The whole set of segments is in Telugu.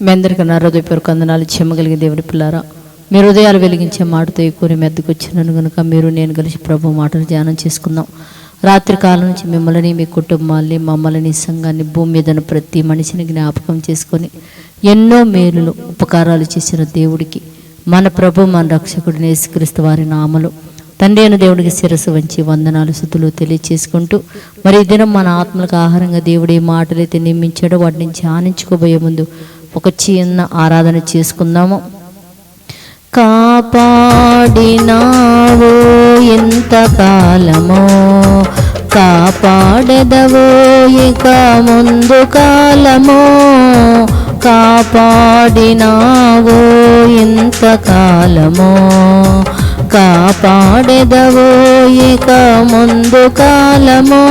మీ అందరికీ నా హృదయపూర్వక వందనాలు. చెమ్మగలిగే దేవుడి పిల్లారా మీ హృదయాలు వెలిగించే మాటతో ఎక్కువ మెద్దకు వచ్చినాను కనుక మీరు నేను కలిసి ప్రభు మాటలు ధ్యానం చేసుకుందాం. రాత్రి కాలం నుంచి మిమ్మల్ని మీ కుటుంబాన్ని మమ్మల్ని సంఘాన్ని భూమి మీద ప్రతి మనిషిని జ్ఞాపకం చేసుకొని ఎన్నో మేలులు ఉపకారాలు చేసిన దేవుడికి మన ప్రభు మన రక్షకుడు నేసుక్రీస్తు వారి నామలు తండ్రి అయిన దేవుడికి శిరస్సు వంచి వందనాలు శుతులు తెలియచేసుకుంటూ మరి ఈ దినం మన ఆత్మలకు ఆహారంగా దేవుడు ఏ మాటలైతే నియమించాడో వాటిని ధ్యానించుకోబోయే ముందు ఒక చిన్న ఆరాధన చేసుకుందాము. కాపాడినావో ఇంతకాలమో కాపాడదవో ఇక ముందు కాలమో కాపాడినావో ఇంతకాలమో కాపాడెదవో ఇక ముందు కాలమో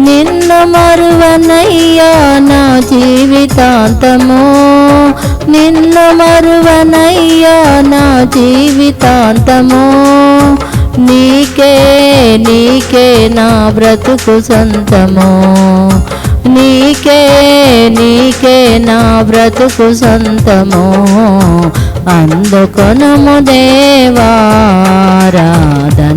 నిన్న మరువనయ్యా నా జీవితాంతము. నిన్న మరువనయ్యా నా జీవితాంతము. నీకే నీకే నా బ్రతుకు సంతము. నీకే నీకే నా బ్రతుకు సంతము. అందుకొనము దేవారాధ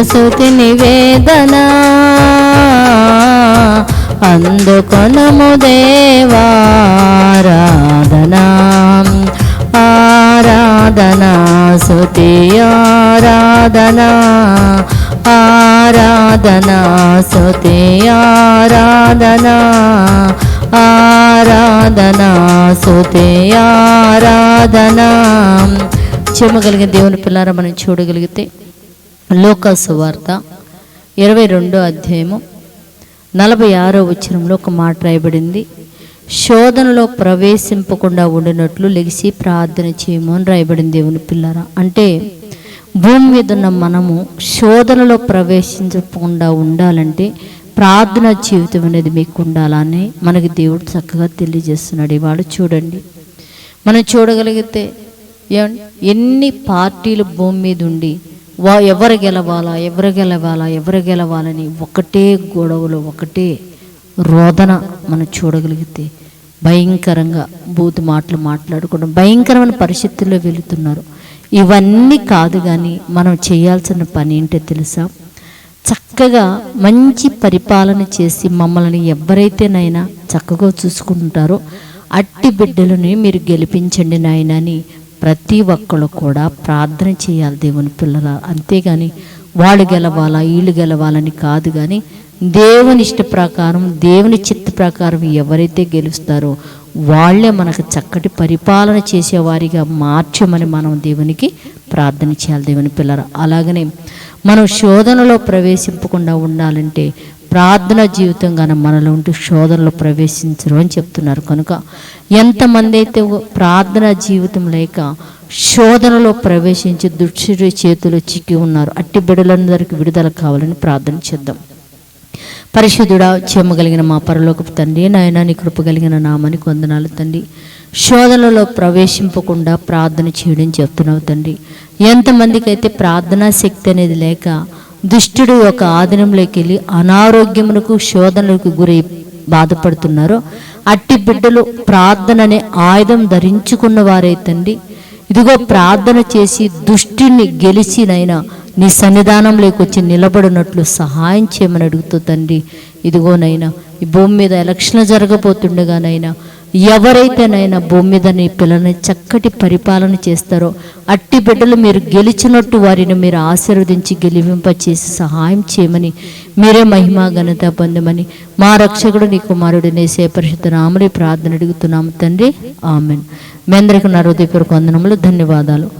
దీన సుతి నివేదన. అందుకొనము దేవారాధనా ఆరాధనా. సుతి ఆరాధనా. ఆరాధనా సుతి ఆరాధనా. ఆరాధనా సుతి ఆరాధనా. చెమ్మగలిగిన దేవుని పిల్లారా మనం చూడగలిగితే లోకాసు వార్త ఇరవై రెండో అధ్యాయము నలభై ఆరో వచనంలో ఒక మాట రాయబడింది. శోధనలో ప్రవేశింపకుండా ఉండినట్లు లెగిసి ప్రార్థన చేయము అని రాయబడింది దేవుని పిల్లరా. అంటే భూమి మీద ఉన్న మనము శోధనలో ప్రవేశించకుండా ఉండాలంటే ప్రార్థన జీవితం అనేది మీకు ఉండాలని మనకి దేవుడు చక్కగా తెలియజేస్తున్నాడు ఇవాళ చూడండి. మనం చూడగలిగితే ఎన్ని పార్టీలు భూమి మీద ఉండి వా ఎవరు గెలవాలా ఎవరు గెలవాలా ఎవరు గెలవాలని ఒకటే గొడవలు ఒకటే రోదన మనం చూడగలిగితే భయంకరంగా బూతు మాటలు మాట్లాడుకోవడం భయంకరమైన పరిస్థితుల్లో వెళుతున్నారు. ఇవన్నీ కాదు కానీ మనం చేయాల్సిన పని ఏంటో తెలుసా? చక్కగా మంచి పరిపాలన చేసి మమ్మల్ని ఎవరైతేనైనా చక్కగా చూసుకుంటారో అట్టి బిడ్డలని మీరు గెలిపించండి నాయన అని ప్రతి ఒక్కరు కూడా ప్రార్థన చేయాలి దేవుని పిల్లల. అంతేగాని వాళ్ళు గెలవాలా వీళ్ళు గెలవాలని కాదు కానీ దేవుని ఇష్ట ప్రకారం దేవుని చిత్త ప్రకారం ఎవరైతే గెలుస్తారో వాళ్ళే మనకు చక్కటి పరిపాలన చేసేవారిగా మార్చమని మనం దేవునికి ప్రార్థన చేయాలి దేవుని పిల్లలు. అలాగనే మనం శోధనలో ప్రవేశింపకుండా ఉండాలంటే ప్రార్థన జీవితం కానీ మనలో ఉంటూ శోధనలో ప్రవేశించరు అని చెప్తున్నారు. కనుక ఎంతమంది అయితే ప్రార్థన జీవితం లేక శోధనలో ప్రవేశించి దుష్టుడి చేతిలో చిక్కి ఉన్నారు అట్టి బిడలందరికీ విడుదల కావాలని ప్రార్థన చేద్దాం. పరిశుద్ధుడా చెమ్మగలిగిన మా పరలోకపు తండ్రి నాయన నీ కృప కలిగిన నామని కొందనాలు తండ్రి. శోధనలో ప్రవేశింపకుండా ప్రార్థన చేయడం చెప్తున్నావు తండ్రి. ఎంతమందికి అయితే ప్రార్థనా శక్తి అనేది లేక దుష్టుడు యొక్క ఆధీనంలోకి వెళ్ళి అనారోగ్యమునకు శోధనలకు గురై బాధపడుతున్నారో. అట్టి బిడ్డలు ప్రార్థన అనే ఆయుధం ధరించుకున్న వారైతండి ఇదిగో ప్రార్థన చేసి దుష్టిని గెలిచినైనా నీ సన్నిధానంలోకి వచ్చి నిలబడినట్లు సహాయం చేయమని అడుగుతూ తండ్రి ఇదిగోనైనా ఈ భూమి మీద ఎలక్షన్లు జరగబోతుండగానైనా ఎవరైతేనైనా భూమి మీద నీ పిల్లల్ని చక్కటి పరిపాలన చేస్తారో అట్టి బిడ్డలు మీరు గెలిచినట్టు వారిని మీరు ఆశీర్వదించి గెలివింపచేసి సహాయం చేయమని మీరే మహిమా ఘనత పొందమని మా రక్షకుడు నీ కుమారుడు నేసే పరిశుద్ధ నామని ప్రార్థన అడుగుతున్నాము తండ్రి. ఆమెన్. మీ అందరికీ నా హృదయపూర్వక వందనములు ధన్యవాదాలు.